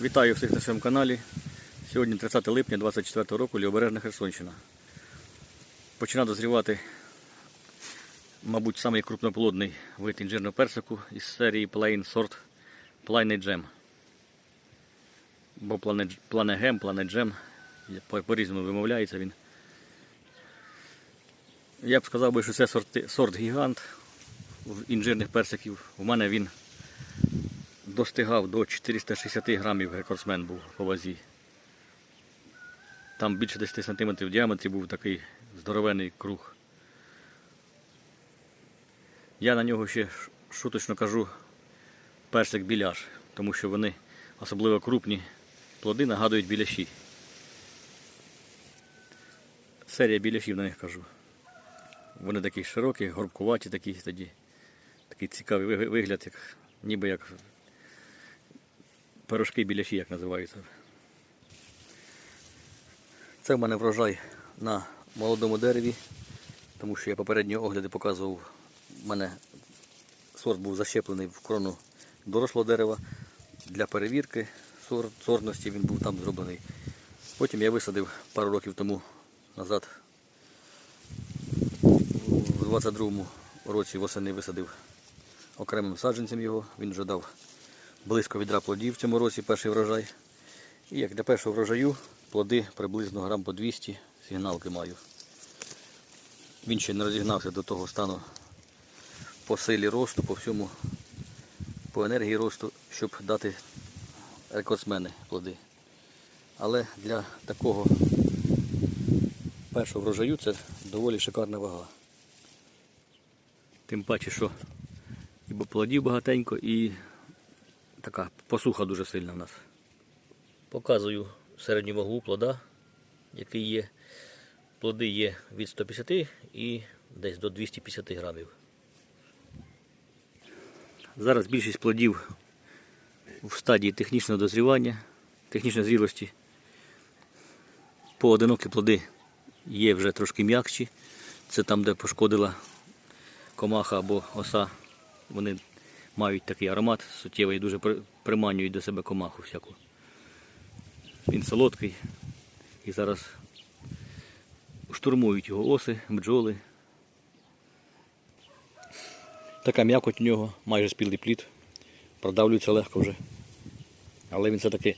Вітаю всіх на своєму каналі. Сьогодні 30 липня 24 року Лівобережна Херсонщина. Починає дозрівати, мабуть, самий крупноплодний вид інжирного персику із серії Plain Sort Planet Gem. Бо Gem, по- по-різному вимовляється він. Я б сказав що це сорти, сорт гігант інжирних персиків. У мене він достигав до 460 грамів рекордсмен був по вазі. Там більше 10 см в діаметрі був такий здоровений круг. Я на нього ще шуточно кажу персик біляш, тому що вони особливо крупні плоди нагадують біляші. Серія біляшів на них кажу. Вони такі широкі, горбкуваті такі тоді. Такий цікавий вигляд, як, ніби як пирожки біляші, як називаються. Це в мене врожай на молодому дереві, тому що я попередні огляди показував, у мене сорт був защеплений в крону дорослого дерева. Для перевірки сор- сортності він був там зроблений. Потім я висадив пару років тому назад, у 22-му році восени висадив окремим саджанцем його, він вже дав близько відра плодів в цьому році перший врожай. І як для першого врожаю плоди приблизно грам по 200 сигналки маю. Він ще не розігнався до того стану по силі росту, по всьому, по енергії росту, щоб дати рекордсмени плоди. Але для такого першого врожаю це доволі шикарна вага. Тим паче, що і плодів багатенько, і така посуха дуже сильна в нас. Показую середню вагу плода, який є. Плоди є від 150 і десь до 250 грамів. Зараз більшість плодів в стадії технічного дозрівання, технічної зрілості. Поодинокі плоди є вже трошки м'якші. Це там, де пошкодила комаха або оса. Вони мають такий аромат суттєвий дуже приманюють до себе комаху всяку. Він солодкий. І зараз штурмують його оси, бджоли. Така м'якоть у нього, майже спілий плід. Продавлюється легко вже. Але він все-таки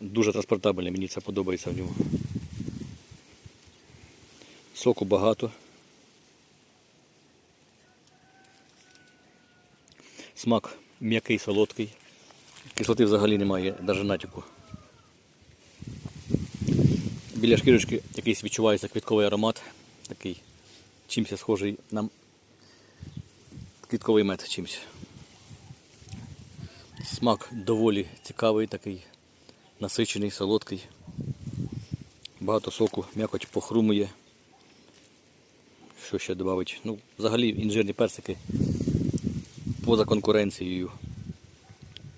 дуже транспортабельний, мені це подобається в ньому. Соку багато. Смак м'який, солодкий. Кислоти взагалі немає, навіть натяку. Біля шкірочки якийсь відчувається квітковий аромат, такий чимся схожий на квітковий мед чимсь. Смак доволі цікавий, такий насичений, солодкий. Багато соку, м'якоть похрумує. Що ще додати? Ну, взагалі інжирні персики поза конкуренцією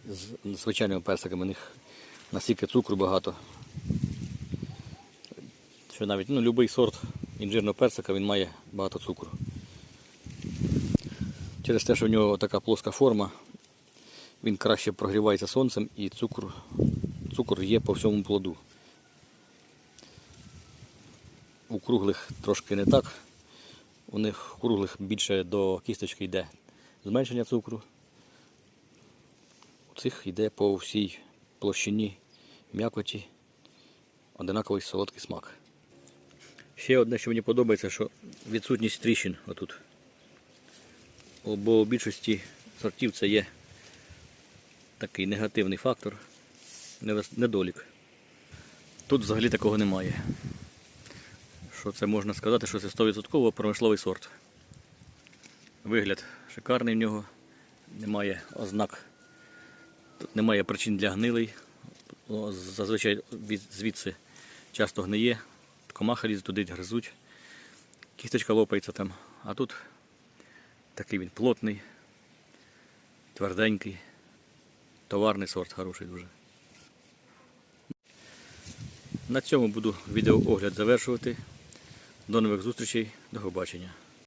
з звичайними персиками. У них настільки цукру багато. Що навіть ну, будь-який сорт інжирного персика він має багато цукру. Через те, що в нього така плоска форма, він краще прогрівається сонцем і цукор, цукор є по всьому плоду. У круглих трошки не так. У них круглих більше до кісточки йде зменшення цукру. У цих йде по всій площині м'якоті одинаковий солодкий смак. Ще одне, що мені подобається, що відсутність тріщин отут. Бо у більшості сортів це є такий негативний фактор, недолік. Тут взагалі такого немає. Що це можна сказати, що це 100% промисловий сорт. Вигляд шикарний в нього, немає ознак, тут немає причин для гнилий. Зазвичай звідси часто гниє, комаха лізе туди, гризуть, кісточка лопається там, а тут такий він плотний, тверденький, товарний сорт хороший дуже. На цьому буду відеоогляд завершувати. До нових зустрічей, до побачення.